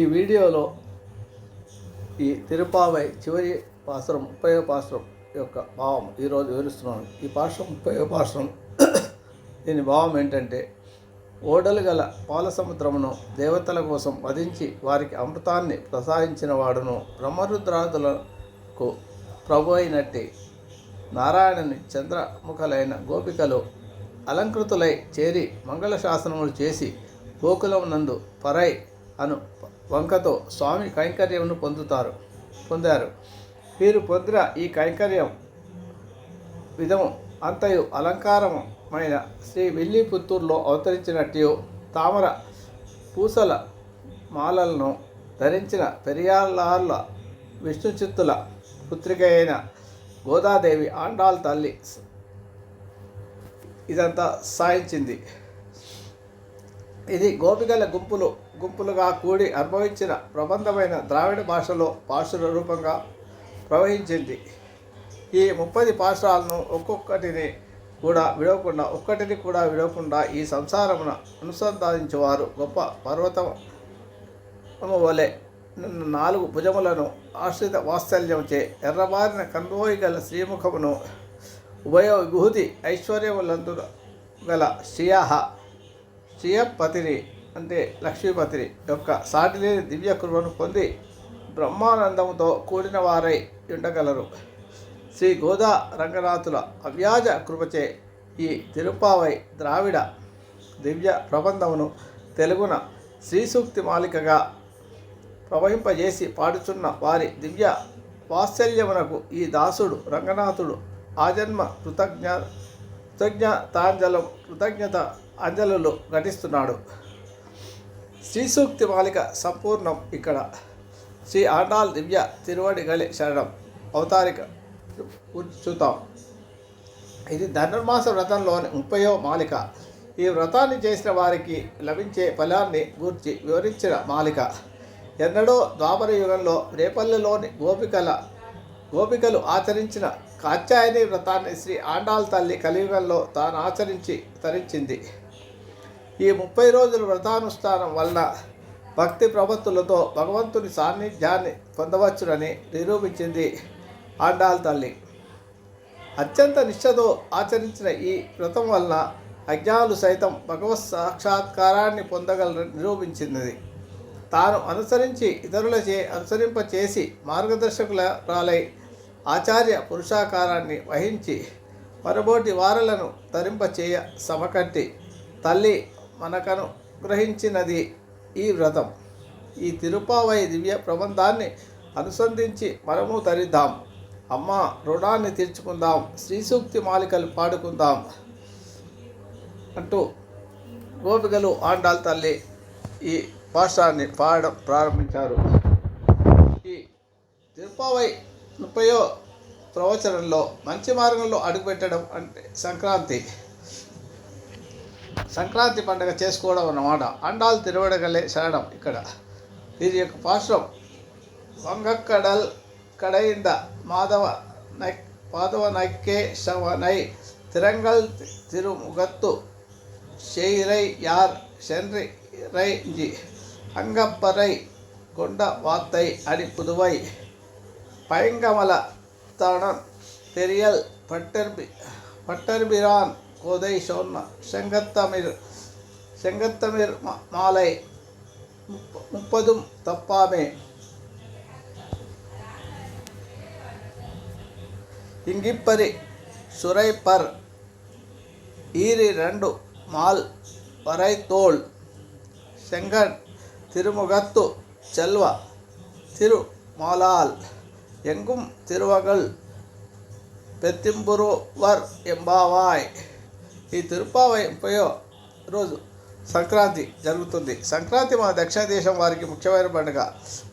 ఈ వీడియోలో ఈ తిరుపావై చివరి పాసురం ముప్పై పాశ్రం యొక్క భావం ఈరోజు వివరిస్తున్నాను. ఈ పాశ్రం ముప్పై పాశ్రం దీని భావం ఏంటంటే ఓడలు గల పాల సముద్రమును దేవతల కోసం వధించి వారికి అమృతాన్ని ప్రసాదించిన వాడును బ్రహ్మరుద్రాదులకు ప్రభు అయినట్టి. నారాయణుని చంద్రముఖలైన గోపికలు అలంకృతులై చేరి మంగళ శాసనములు చేసి గోకులం నందు పరై అను వంకతో స్వామి కైంకర్యమును పొందుతారు పొందారు. వీరు పొందిన ఈ కైంకర్యం విధము అంతయు అలంకారమైన శ్రీ విల్లిపుత్తూరులో అవతరించినట్టు తామర పూసల మాలలను ధరించిన పెరియాళ్ళ విష్ణుచిత్తుల పుత్రిక అయిన గోదాదేవి ఆండాల్ తల్లి ఇదంతా సాయించింది. ఇది గోపికల గుంపులు గుంపులుగా కూడి అనుభవించిన ప్రబంధమైన ద్రావిడ భాషలో పాశుర రూపంగా ప్రవహించింది. ఈ ముప్పది పాశురాలను ఒక్కొక్కటిని కూడా విడవకుండా ఒక్కటిని కూడా విడవకుండా ఈ సంసారమున అనుసంధానించేవారు గొప్ప పర్వతము వలె నాలుగు భుజములను ఆశ్రిత వాత్సల్యంచే ఎర్రబారిన కన్వోయి గల శ్రీముఖమును ఉభయ విభూతి ఐశ్వర్యములందు గల శ్రియాహ శ్రియపతిని అంటే లక్ష్మీపతిని. యొక్క సాటిలేని దివ్య కృపను పొంది బ్రహ్మానందముతో కూడిన వారై ఉండగలరు. శ్రీ గోదా రంగనాథుల అవ్యాజ కృపచే ఈ తిరుపావై ద్రావిడ దివ్య ప్రబంధమును తెలుగున శ్రీసూక్తి మాలికగా ప్రవహింపజేసి పాడుచున్న వారి దివ్య వాత్సల్యమునకు ఈ దాసుడు రంగనాథుడు ఆజన్మ కృతజ్ఞ కృతజ్ఞతాంజలం కృతజ్ఞత అంజలులు ఘటిస్తున్నాడు. శ్రీసూక్తి మాలిక సంపూర్ణం ఇక్కడ. శ్రీ ఆండాల్ దివ్య తిరువడి గళి శరణం. అవతారిక చూతాం ఇది ధనుర్మాస వ్రతంలోని ముప్పయో మాలిక. ఈ వ్రతాన్ని చేసిన వారికి లభించే ఫలాన్ని గూర్చి వివరించిన మాలిక. ఎన్నడో ద్వాపర యుగంలో రేపల్లెలోని గోపికల గోపికలు ఆచరించిన కాత్యాయని వ్రతాన్ని శ్రీ ఆండాల్ తల్లి కలియుగంలో తాను ఆచరించి తరించింది. ఈ ముప్పై రోజుల వ్రతానుష్ఠానం వలన భక్తి ప్రవత్తులతో భగవంతుని సాన్నిధ్యాన్ని పొందవచ్చునని నిరూపించింది ఆండాల్ తల్లి. అత్యంత నిష్ఠతో ఆచరించిన ఈ వ్రతం వలన అజ్ఞానులు సైతం భగవత్ సాక్షాత్కారాన్ని పొందగల నిరూపించింది. తాను అనుసరించి ఇతరులచే అనుసరింప చేసి మార్గదర్శకుల రాలై ఆచార్య పురుషాకారాన్ని వహించి మరబోటి వారలను తరింపచేయ సమకట్టి తల్లి మనకను గ్రహించినది ఈ వ్రతం. ఈ తిరుపావై దివ్య ప్రబంధాన్ని అనుసంధించి మనము తరిద్దాం. అమ్మ రుణాన్ని తీర్చుకుందాం. శ్రీసూక్తి మాలికలు పాడుకుందాం అంటూ గోపికలు ఆండాల్ తల్లి ఈ పాఠాన్ని పాడడం ప్రారంభించారు. ఈ తిరుపావై ముప్పయో ప్రవచనంలో మంచి మార్గంలో అడుగుపెట్టడం అంటే సంక్రాంతి. సంక్రాంతి పండుగ చేసుకోవడం అన్నమాట అండాలు తిరవడగలే శరణం ఇక్కడ దీని యొక్క పాశ్రం వంగక్కడల్ కడైంద మాధవ నై మాధవ నైకే శవనై తిరంగల్ తిరుముగత్తు షెయిరై యార్ சென்றை ரைஞ்சி அங்கப்பறை கொண்ட வாத்தை அடி புதுவை பைங்கமல தடன் தெரியல் பட்டர்பி பட்டர்பிரான் உதை சொன்ன செங்கத்தமிழ் செங்கத்தமிழ் மாலை முப்பதும் தப்பாமே. இங்கிப்பரி சுரைப்பர் ஈரி ரெண்டு மால் வரை தோல் செங்கன் திருமுகத்து செல்வ திரு மாலால் எங்கும் திருவகள் பெத்திம்புருவர் எம்பாவாய் ఈ తిరుపావయో రోజు సంక్రాంతి జరుగుతుంది. సంక్రాంతి మన దక్షిణ దేశం వారికి ముఖ్యమైన పండుగ.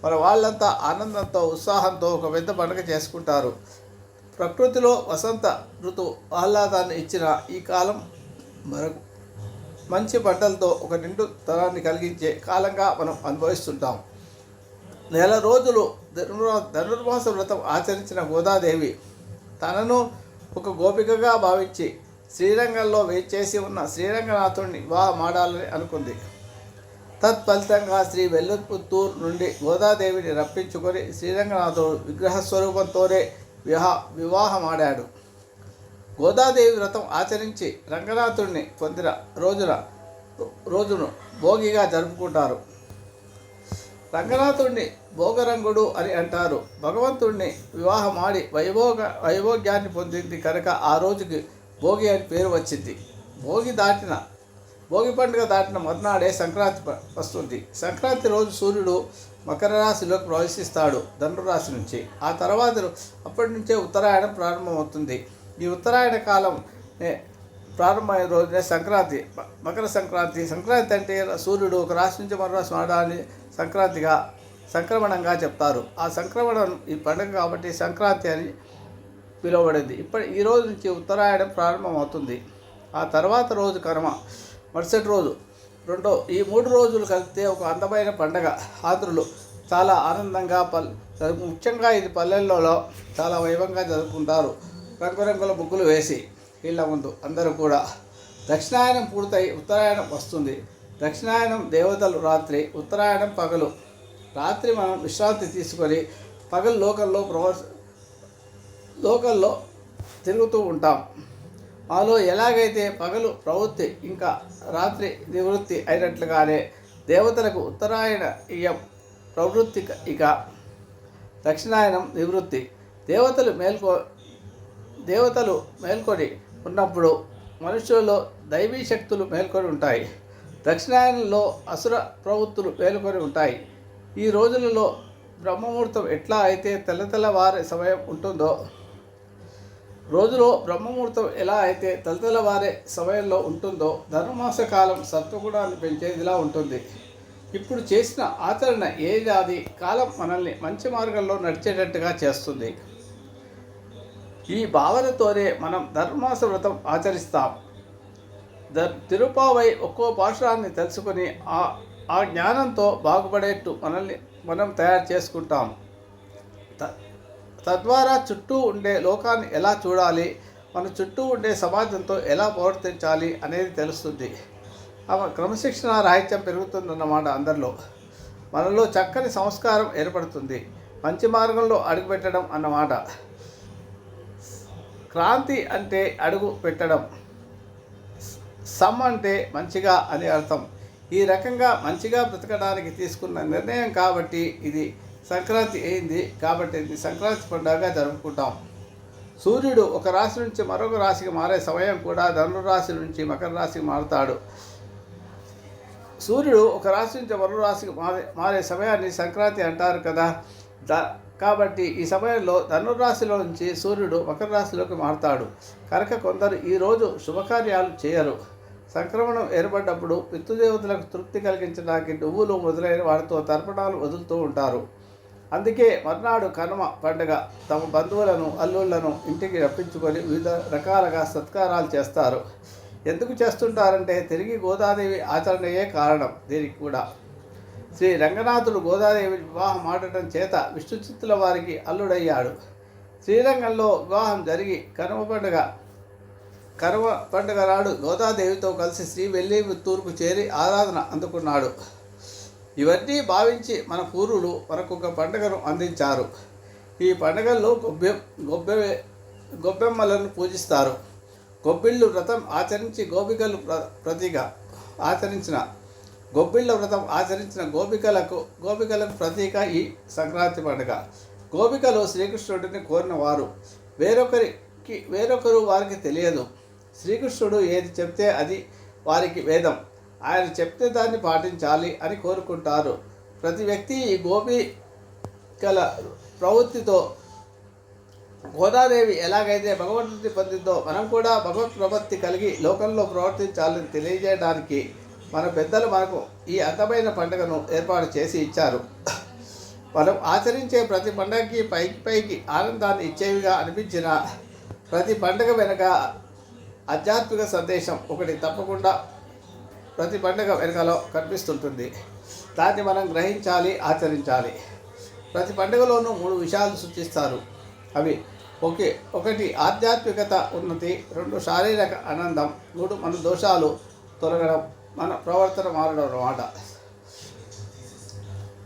మన వాళ్ళంతా ఆనందంతో ఉత్సాహంతో ఒక పెద్ద పండుగ చేసుకుంటారు. ప్రకృతిలో వసంత ఋతువు ఆహ్లాదాన్ని ఇచ్చిన ఈ కాలం మనకు మంచి పంటలతో ఒక నిండు తరాన్ని కలిగించే కాలంగా మనం అనుభవిస్తుంటాం. నెల రోజులు ధనుర్మాస వ్రతం ఆచరించిన గోదాదేవి తనను ఒక గోపికగా భావించి శ్రీరంగంలో వేచేసి ఉన్న శ్రీరంగనాథుడిని వివాహమాడాలని అనుకుంది. తత్ఫలితంగా శ్రీ వెల్లుపుత్తూరు నుండి గోదాదేవిని రప్పించుకొని శ్రీరంగనాథుడు విగ్రహ స్వరూపంతోనే వివాహ వివాహమాడాడు. గోదాదేవి వ్రతం ఆచరించి రంగనాథుడిని పొందిన రోజున రోజును భోగిగా జరుపుకుంటారు. రంగనాథుడిని భోగరంగుడు అని అంటారు. భగవంతుడిని వివాహమాడి వైభోగ వైభోగ్యాన్ని పొందింది కనుక ఆ రోజుకి భోగి అని పేరు వచ్చింది. భోగి దాటిన భోగి పండుగ దాటిన మర్నాడే సంక్రాంతి వస్తుంది. సంక్రాంతి రోజు సూర్యుడు మకర రాశిలోకి ప్రవేశిస్తాడు ధనురాశి నుంచి. ఆ తర్వాత అప్పటి నుంచే ఉత్తరాయణం ప్రారంభమవుతుంది. ఈ ఉత్తరాయణ కాలం ప్రారంభమైన రోజునే సంక్రాంతి మకర సంక్రాంతి. సంక్రాంతి అంటే సూర్యుడు ఒక రాశి నుంచి మరో రాశి మారడాన్ని సంక్రాంతిగా సంక్రమణంగా చెప్తారు. ఆ సంక్రమణం ఈ పండుగ కాబట్టి సంక్రాంతి అని పిలువబడింది. ఇప్పటి ఈ రోజు నుంచి ఉత్తరాయణం ప్రారంభమవుతుంది. ఆ తర్వాత రోజు కర్మ మరుసటి రోజు. రెండో ఈ మూడు రోజులు కలిస్తే ఒక అందమైన పండగ. ఆంధ్రులు చాలా ఆనందంగా పల్ ముఖ్యంగా ఇది పల్లెల్లో చాలా వైభవంగా జరుపుకుంటారు రంగురంగుల ముగ్గులు వేసి వీళ్ళ ముందు అందరూ కూడా. దక్షిణాయనం పూర్తయి ఉత్తరాయణం వస్తుంది. దక్షిణాయనం దేవతలు రాత్రి ఉత్తరాయణం పగలు. రాత్రి మనం విశ్రాంతి తీసుకొని పగలు లోకల్లో ప్రవ లోకల్లో తిరుగుతూ ఉంటాం. మాలో ఎలాగైతే పగలు ప్రవృత్తి ఇంకా రాత్రి నివృత్తి అయినట్లుగానే దేవతలకు ఉత్తరాయణ ఇయం ప్రవృత్తి ఇక దక్షిణాయనం నివృత్తి. దేవతలు మేల్కొ దేవతలు మేల్కొని ఉన్నప్పుడు మనుషులలో దైవీ శక్తులు మేల్కొని ఉంటాయి. దక్షిణాయనంలో అసుర ప్రవృత్తులు మేల్కొని ఉంటాయి. ఈ రోజులలో బ్రహ్మముహూర్తం ఎట్లా అయితే తెల్ల తెల్లవారే సమయం ఉంటుందో రోజులో బ్రహ్మముహూర్తం ఎలా అయితే తలతెలవారే సమయంలో ఉంటుందో ధనుర్మాస కాలం సత్వగుణాన్ని పెంచేదిలా ఉంటుంది. ఇప్పుడు చేసిన ఆచరణ ఏదాది కాలం మనల్ని మంచి మార్గంలో నడిచేటట్టుగా చేస్తుంది. ఈ భావనతోనే మనం ధర్మాస వ్రతం ఆచరిస్తాం. ద తిరుపావై ఒక్కో పాశురాన్ని తెలుసుకొని ఆ ఆ జ్ఞానంతో బాగుపడేట్టు మనల్ని మనం తయారు చేసుకుంటాం. త- తద్వారా చుట్టూ ఉండే లోకాన్ని ఎలా చూడాలి? మన చుట్టూ ఉండే సమాజంతో ఎలా ప్రవర్తించాలి అనేది తెలుస్తుంది. క్రమశిక్షణ రాహిత్యం పెరుగుతుందన్నమాట అందరిలో. మనలో చక్కని సంస్కారం ఏర్పడుతుంది. మంచి మార్గంలో అడుగుపెట్టడం అన్నమాట. క్రాంతి అంటే అడుగు పెట్టడం. సమ్ అంటే మంచిగా అని అర్థం. ఈ రకంగా మంచిగా బ్రతకడానికి తీసుకున్న నిర్ణయం కాబట్టి ఇది సంక్రాంతి అయింది కాబట్టి ఇది సంక్రాంతి పండుగగా జరుపుకుంటాం. సూర్యుడు ఒక రాశి నుంచి మరొక రాశికి మారే సమయం కూడా ధనురాశి నుంచి మకర రాశికి మారుతాడు. సూర్యుడు ఒక రాశి నుంచి మరో రాశికి మారే మారే సమయాన్ని సంక్రాంతి అంటారు కదా. ద కాబట్టి ఈ సమయంలో ధనుర్రాశిలో నుంచి సూర్యుడు మకర రాశిలోకి మారుతాడు. కనుక కొందరు ఈరోజు శుభకార్యాలు చేయరు. సంక్రమణం ఏర్పడ్డప్పుడు పితృదేవతలకు తృప్తి కలిగించడానికి నువ్వులు మొదలైన వాటితో తర్పణాలు వదులుతూ ఉంటారు. అందుకే మర్నాడు కనుమ పండుగ తమ బంధువులను అల్లుళ్ళను ఇంటికి రప్పించుకొని వివిధ రకాలుగా సత్కారాలు చేస్తారు. ఎందుకు చేస్తుంటారంటే తిరిగి గోదాదేవి ఆచరణయే కారణం దీనికి కూడా. శ్రీ రంగనాథుడు గోదాదేవి వివాహం ఆడటం చేత విష్ణుచిత్తుల వారికి అల్లుడయ్యాడు. శ్రీరంగంలో వివాహం జరిగి కనుమ పండుగ కనుమ పండుగ నాడు గోదాదేవితో కలిసి శ్రీ వెళ్ళి తూర్పు చేరి ఆరాధన అందుకున్నాడు. ఇవన్నీ భావించి మన పూర్వులు మనకు ఒక పండుగను అందించారు. ఈ పండుగల్లో గొబ్బె గొబ్బె గొబ్బెమ్మలను పూజిస్తారు. గొబ్బిళ్ళు వ్రతం ఆచరించి గోపికలు ప్ర ప్రతిగా ఆచరించిన గొబ్బిళ్ళ వ్రతం ఆచరించిన గోపికలకు గోపికలకు ప్రతీక ఈ సంక్రాంతి పండుగ. గోపికలు శ్రీకృష్ణుడిని కోరిన వారు వేరొకరికి వేరొకరు వారికి తెలియదు. శ్రీకృష్ణుడు ఏది చెప్తే అది వారికి వేదం. ఆయన చెప్తే దాన్ని పాటించాలి అని కోరుకుంటారు. ప్రతి వ్యక్తి ఈ గోపికల ప్రవృత్తితో గోదాదేవి ఎలాగైతే భగవంతుని పొందిందో మనం కూడా భగవత్ ప్రవృత్తి కలిగి లోకంలో ప్రవర్తించాలని తెలియజేయడానికి మన పెద్దలు మనకు ఈ అందమైన పండుగను ఏర్పాటు చేసి ఇచ్చారు. మనం ఆచరించే ప్రతి పండుగకి పైకి పైకి ఆనందాన్ని ఇచ్చేవిగా అనిపించిన ప్రతి పండుగ వెనుక ఆధ్యాత్మిక సందేశం ఒకటి తప్పకుండా ప్రతి పండుగ వెనుకలో కనిపిస్తుంటుంది. దాన్ని మనం గ్రహించాలి ఆచరించాలి. ప్రతి పండుగలోనూ మూడు విషయాలు సూచిస్తారు. అవి ఒకే ఒకటి ఆధ్యాత్మికత ఉన్నతి రెండు శారీరక ఆనందం మూడు మన దోషాలు తొలగడం మన ప్రవర్తన మారడం అన్నమాట.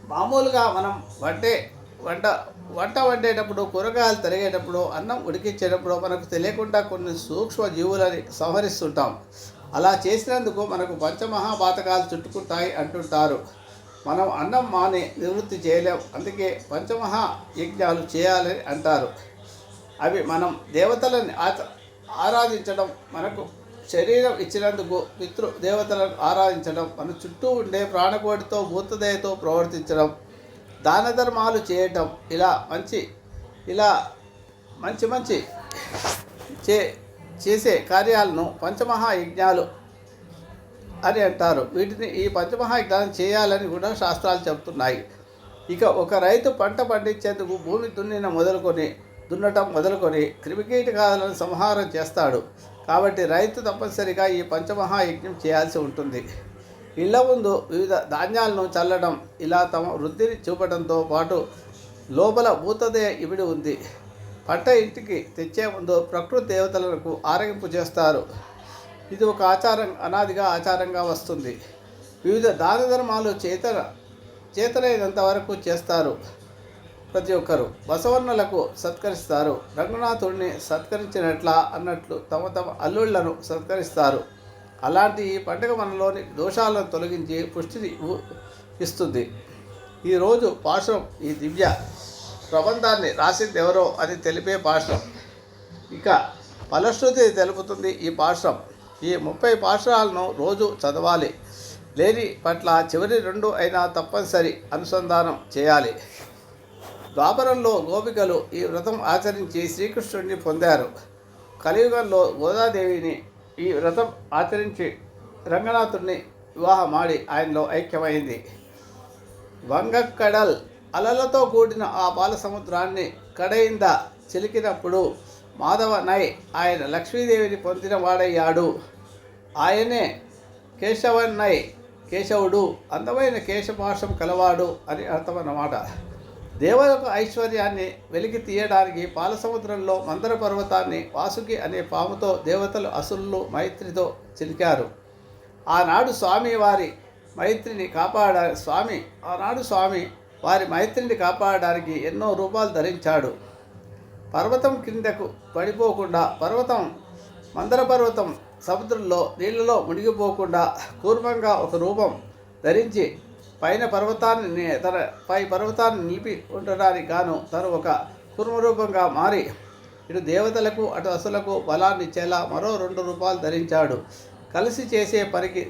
మామూలుగా మనం వంటే వంట వంట వండేటప్పుడు కూరగాయలు తరిగేటప్పుడు అన్నం ఉడికించేటప్పుడు మనకు తెలియకుండా కొన్ని సూక్ష్మ జీవులని సంహరిస్తుంటాం. అలా చేసినందుకు మనకు పంచమహాపాతకాలు చుట్టుకుంటాయి అంటుంటారు. మనం అన్నం మాని నివృత్తి చేయలేం. అందుకే పంచమహా యజ్ఞాలు చేయాలని అంటారు. అవి మనం దేవతలని ఆచ ఆరాధించడం మనకు శరీరం ఇచ్చినందుకు పితృ దేవతలను ఆరాధించడం మన చుట్టూ ఉండే ప్రాణకోటితో భూతదయతో ప్రవర్తించడం దాన ధర్మాలు చేయటం ఇలా మంచి ఇలా మంచి మంచి చే చేసే కార్యాలను పంచమహాయజ్ఞాలు అని అంటారు. వీటిని ఈ పంచమహాయజ్ఞాలను చేయాలని కూడా శాస్త్రాలు చెబుతున్నాయి. ఇక ఒక రైతు పంట పండించేందుకు భూమి దున్నిన మొదలుకొని దున్నటం మొదలుకొని క్రిమికీటకాలను సంహారం చేస్తాడు. కాబట్టి రైతు తప్పనిసరిగా ఈ పంచమహాయజ్ఞం చేయాల్సి ఉంటుంది. ఇళ్ళ ముందు వివిధ ధాన్యాలను చల్లడం ఇలా తమ వృద్ధిని చూపడంతో పాటు లోపల భూతదయ ఇవిడి ఉంది. పంట ఇంటికి తెచ్చే ముందు ప్రకృతి దేవతలకు ఆరగింపు చేస్తారు. ఇది ఒక ఆచారం అనాదిగా ఆచారంగా వస్తుంది. వివిధ దాన ధర్మాలు చేతన చేతనైనంత వరకు చేస్తారు. ప్రతి ఒక్కరు బసవర్ణులకు సత్కరిస్తారు. రంగనాథుడిని సత్కరించినట్లా అన్నట్లు తమ తమ అల్లుళ్ళను సత్కరిస్తారు. అలాంటి ఈ పండుగ మనలోని దోషాలను తొలగించి పుష్టిని ఇస్తుంది. ఈరోజు పాశం ఈ దివ్య ప్రబంధాన్ని రాసింది ఎవరో అని తెలిపే పాశం ఇక ఫలశ్రుతి తెలుపుతుంది ఈ పాశ్రం ఈ ముప్పై పాశ్రాలను రోజు చదవాలి. లేని పట్ల చివరి రెండు అయినా తప్పనిసరి అనుసంధానం చేయాలి. ద్వాపరంలో గోపికలు ఈ వ్రతం ఆచరించి శ్రీకృష్ణుడిని పొందారు. కలియుగంలో గోదాదేవిని ఈ వ్రతం ఆచరించి రంగనాథుడిని వివాహమాడి ఆయనలో ఐక్యమైంది. వంగక్కడల్ అలలతో కూడిన ఆ బాల సముద్రాన్ని కడయింద చిలికినప్పుడు మాధవ నై ఆయన లక్ష్మీదేవిని పొందిన వాడయ్యాడు. ఆయనే కేశవన్నై కేశవుడు అందమైన కేశపాశం కలవాడు అని అర్థం అన్నమాట దేవతకు ఐశ్వర్యాన్ని వెలికి తీయడానికి పాలసముద్రంలో మందర పర్వతాన్ని వాసుకి అనే పాముతో దేవతలు అసురులు మైత్రితో చిలికారు. ఆనాడు స్వామి వారి మైత్రిని కాపాడ స్వామి ఆనాడు స్వామి వారి మైత్రిని కాపాడడానికి ఎన్నో రూపాలు ధరించాడు. పర్వతం క్రిందకు పడిపోకుండా పర్వతం మందర పర్వతం సముద్రంలో నీళ్ళలో మునిగిపోకుండా కూర్మంగా ఒక రూపం ధరించి పైన పర్వతాన్ని తన పై పర్వతాన్ని నిలిపి ఉండడానికి గాను తను ఒక కూర్మరూపంగా మారి ఇటు దేవతలకు అటు అసులకు బలాన్నిచ్చేలా మరో రెండు రూపాయలు ధరించాడు. కలిసి చేసే పనికి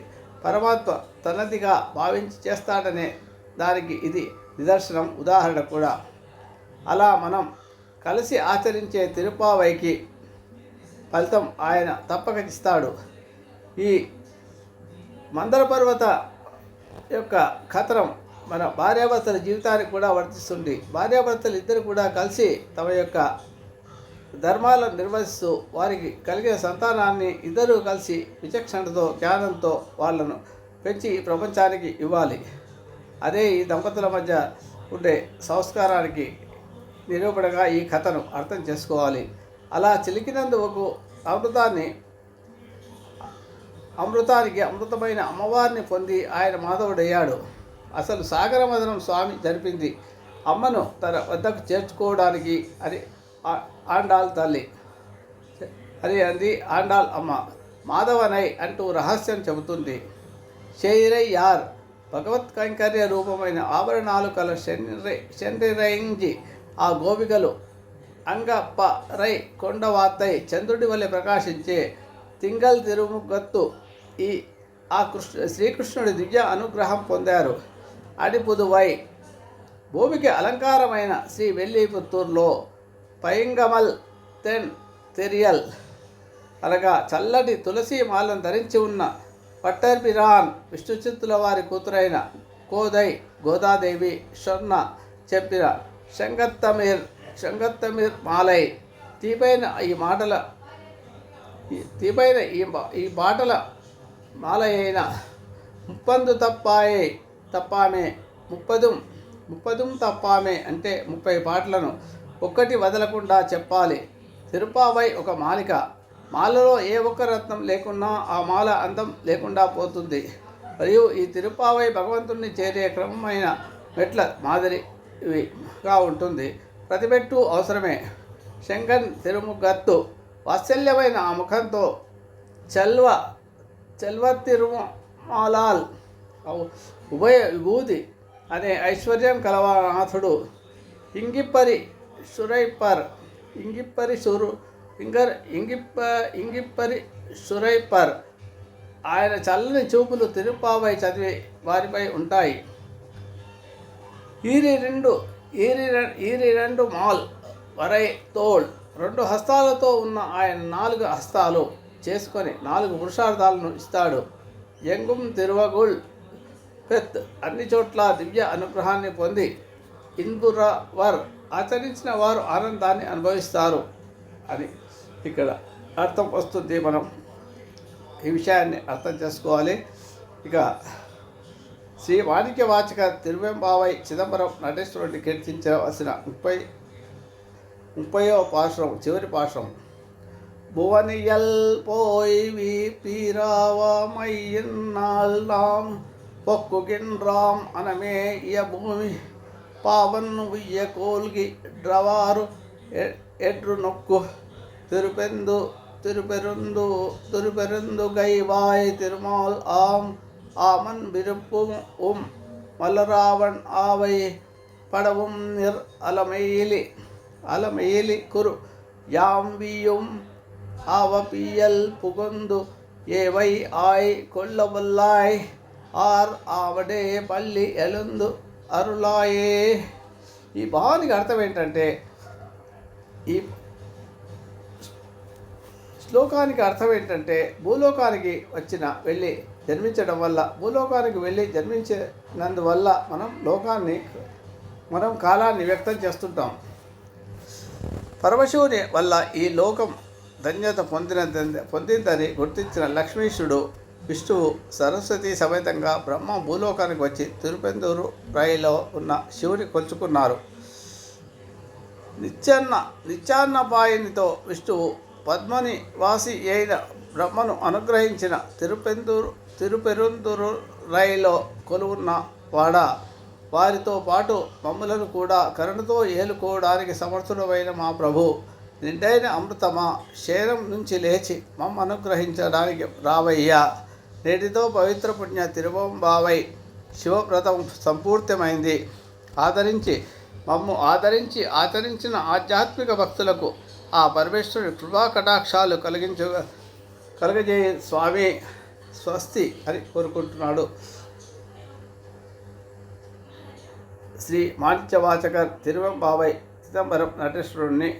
పరమాత్మ తనదిగా భావించి చేస్తాడనే దానికి ఇది నిదర్శనం ఉదాహరణ కూడా. అలా మనం కలిసి ఆచరించే తిరుపావైకి ఫలితం ఆయన తప్పక ఇస్తాడు ఈ మందర పర్వత యొక్క కథనం మన భార్యాభర్తల జీవితానికి కూడా వర్తిస్తుంది. భార్యాభర్తలు ఇద్దరు కూడా కలిసి తమ యొక్క ధర్మాలను నిర్వహిస్తూ వారికి కలిగే సంతానాన్ని ఇద్దరూ కలిసి విచక్షణతో జ్ఞానంతో వాళ్ళను పెంచి ఈ ప్రపంచానికి ఇవ్వాలి. అదే ఈ దంపతుల మధ్య ఉండే సంస్కారానికి నిరూపణగా ఈ కథను అర్థం చేసుకోవాలి. అలా చిలికినందుకు అమృతాన్ని అమృతానికి అమృతమైన అమ్మవారిని పొంది ఆయన మాధవుడయ్యాడు. అసలు సాగరమదనం స్వామి జరిపింది అమ్మను తన వద్దకు చేర్చుకోవడానికి అని ఆండాల్ తల్లి అని అంది ఆండాల్ అమ్మ. మాధవనై అంటూ రహస్యం చెబుతుంది. షెయిరై యార్ భగవత్ కైంకర్య రూపమైన ఆభరణాలు కల శనిరై శనిరైంజి ఆ గోపికలు అంగప్ప రై కొండవాతై చంద్రుడి వలె ప్రకాశించే తింగల్ తిరుముగత్తు ఈ ఆ కృష్ణ శ్రీకృష్ణుడి దివ్య అనుగ్రహం పొందారు. అడిపుదువై భూమికి అలంకారమైన శ్రీ వెల్లిపుత్తూరులో పైంగమల్ తెన్ తెరియల్ అనగా చల్లటి తులసి మాలను ధరించి ఉన్న పట్టర్బిరాన్ విష్ణుచిత్తుల వారి కూతురైన కోదై గోదాదేవి స్వర్ణ చెప్పిన శంగత్తమీర్ శంగత్తమీర్ మాలై. తీపైన ఈ మాటల ఈ- తీపైన ఈ ఈ బాటల మాల అయిన ముప్పందు తప్పాయే తప్పామే ముప్పదుం ముప్పదుం తప్పామే అంటే ముప్పై పాటలను ఒక్కటి వదలకుండా చెప్పాలి. తిరుపావై ఒక మాలిక. మాలలో ఏ ఒక్క రత్నం లేకున్నా ఆ మాల అందం లేకుండా పోతుంది. మరియు ఈ తిరుపావై భగవంతుణ్ణి చేరే క్రమమైన మెట్ల మాదిరిగా ఉంటుంది. ప్రతిమెట్టు అవసరమే. శంకన్ తిరుముగత్తు వాత్సల్యమైన ఆ ముఖంతో చల్వ చల్వ తిరుమాలాల్ ఉభయ విభూతి అనే ఐశ్వర్యం కలవానాథుడు. ఇంగిప్పరి సురైపర్ ఇంగిప్పరి సురు ఇంగర్ ఇంగిప్ప ఇంగిప్పరి సురైపర్. ఆయన చల్లని చూపులు తిరుపావై చదివి వారిపై ఉంటాయి. ఈరి రెండు ఈరి ఈరి రెండు మాల్ వరై తోల్. రెండు హస్తాలతో ఉన్న ఆయన నాలుగు హస్తాలు చేసుకొని నాలుగు పురుషార్థాలను ఇస్తాడు. ఎంగుం తిరువగుల్ పెత్ అన్ని చోట్ల దివ్య అనుగ్రహాన్ని పొంది ఇందురవర్. ఆచరించిన వారు ఆనందాన్ని అనుభవిస్తారు అని ఇక్కడ అర్థం వస్తుంది మనం ఈ విషయాన్ని అర్థం చేసుకోవాలి. ఇక శ్రీ వాణిజ్య వాచక తిరువెంబావై చిదంబరం నటేశ్వరుడిని కీర్తించవలసిన ముప్పై ముప్పయో పాశ్రం చివరి పాశ్రం. భువనియల్ పోయి పీరావమయ్యన్నాల్ నాం పొక్కుగిన్రాం అనమే ఇయ భూమి పావన్ ఉయ్య కోల్గి డ్రవారు ఎ- ఎడ్రు నొక్కు తిరుపెందు తిరుపెరుందు తిరుపెరుందు గైవాయ్ తిరుమాల్ ఆం ஆமன் விருப்பும் உம் மலராவன் ஆவை படவும் நிர் அலமெயிலி அலமெயிலி குரு யாம்பியும் ஆவபியல் புகுந்து ஏவை ஆய் கொல்லவல்லாய் ఆర్ ఆవడే పల్లి ఎలుందు అరులాయే ఈ భావానికి అర్థం ఏంటంటే ఈ శ్లోకానికి అర్థం ఏంటంటే భూలోకానికి వచ్చిన వెళ్ళి జన్మించడం వల్ల భూలోకానికి వెళ్ళి జన్మించినందువల్ల మనం లోకాన్ని మనం కాలాన్ని వ్యక్తం చేస్తుంటాం. పరమశివుని వల్ల ఈ లోకం ధన్యత పొందిన పొందిందని గుర్తించిన లక్ష్మీశుడు విష్ణువు సరస్వతి సమేతంగా బ్రహ్మ భూలోకానికి వచ్చి తిరుపెందూరు రాయిలో ఉన్న శివుని కొలుచుకున్నారు. నిత్యాన్న నిత్యాన్నపాయనితో విష్ణువు పద్మని వాసి అయిన బ్రహ్మను అనుగ్రహించిన తిరుపెందూరు తిరుపెరుందూరు రైలో కొలువున్న వాడ వారితో పాటు మమ్ములను కూడా కరుణతో ఏలుకోవడానికి సమర్థుడమైన మా ప్రభు. నిండైన అమృతమా శరీరం నుంచి లేచి మమ్మ అనుగ్రహించడానికి రావయ్యా. నేటితో పవిత్ర పుణ్య తిరువంబావై శివవ్రతం సంపూర్తమైంది ఆదరించి మమ్ము ఆదరించి ఆచరించిన ఆధ్యాత్మిక భక్తులకు ఆ పరమేశ్వరుని కృపా కటాక్షాలు కలిగించు కలగజేయ స్వామి స్వస్తి అని కోరుకుంటున్నాడు. శ్రీ మాణిక్యవాచక తిరువంబావై చిదంబరం నటేశ్వరుణ్ణి.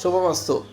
శుభమస్తు.